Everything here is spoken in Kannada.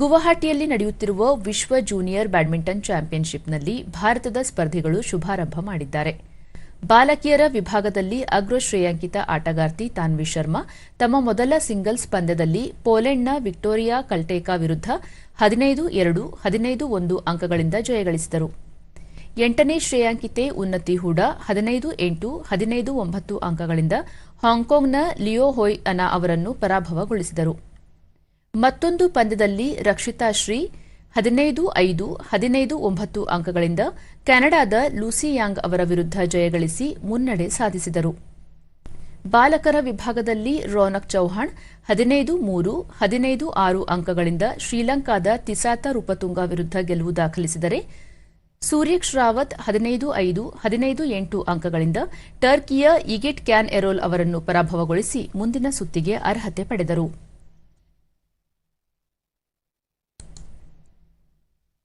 ಗುವಾಹಟಿಯಲ್ಲಿ ನಡೆಯುತ್ತಿರುವ ವಿಶ್ವ ಜೂನಿಯರ್ ಬ್ಯಾಡ್ಮಿಂಟನ್ ಚಾಂಪಿಯನ್ಶಿಪ್ನಲ್ಲಿ ಭಾರತದ ಸ್ಪರ್ಧಿಗಳು ಶುಭಾರಂಭ ಮಾಡಿದ್ದಾರೆ. ಬಾಲಕಿಯರ ವಿಭಾಗದಲ್ಲಿ ಅಗ್ರ ಶ್ರೇಯಾಂಕಿತ ಆಟಗಾರ್ತಿ ತಾನ್ವಿ ಶರ್ಮಾ, ತಮ್ಮ ಮೊದಲ ಸಿಂಗಲ್ಸ್ ಪಂದ್ಯದಲ್ಲಿ ಪೋಲೆಂಡ್ನ ವಿಕ್ಟೋರಿಯಾ ಕಲ್ಟೇಕಾ ವಿರುದ್ಧ ಹದಿನೈದು ಎರಡು, ಹದಿನೈದು ಒಂದು ಅಂಕಗಳಿಂದ ಜಯಗಳಿಸಿದರು. ಎಂಟನೇ ಶ್ರೇಯಾಂಕಿತೆ ಉನ್ನತಿ ಹೂಡಾ ಹದಿನೈದು ಎಂಟು, ಹದಿನೈದು ಒಂಬತ್ತು ಅಂಕಗಳಿಂದ ಹಾಂಕಾಂಗ್ನ ಲಿಯೋ ಹೊಯ್ ಅನಾ ಅವರನ್ನು ಪರಾಭವಗೊಳಿಸಿದರು. ಮತ್ತೊಂದು ಪಂದ್ಯದಲ್ಲಿ ರಕ್ಷಿತಾ ಶ್ರೀ, ಹದಿನೈದು ಐದು, ಹದಿನೈದು ಒಂಬತ್ತು ಅಂಕಗಳಿಂದ ಕೆನಡಾದ ಲೂಸಿ ಯಾಂಗ್ ಅವರ ವಿರುದ್ಧ ಜಯಗಳಿಸಿ ಮುನ್ನಡೆ ಸಾಧಿಸಿದರು. ಬಾಲಕರ ವಿಭಾಗದಲ್ಲಿ ರೋನಕ್ ಚೌಹಾಣ್, ಹದಿನೈದು ಮೂರು, ಹದಿನೈದು ಆರು ಅಂಕಗಳಿಂದ ಶ್ರೀಲಂಕಾದ ತಿಸಾತ ರೂಪತುಂಗ ವಿರುದ್ಧ ಗೆಲುವು ದಾಖಲಿಸಿದರೆ ಸೂರ್ಯಕ್ಷ್ ರಾವತ್ ಹದಿನೈದು ಐದು, ಹದಿನೈದು ಎಂಟು ಅಂಕಗಳಿಂದ ಟರ್ಕಿಯ ಇಗಿಟ್ ಕ್ಯಾನ್ ಎರೋಲ್ ಅವರನ್ನು ಪರಾಭವಗೊಳಿಸಿ ಮುಂದಿನ ಸುತ್ತಿಗೆ ಅರ್ಹತೆ ಪಡೆದರು.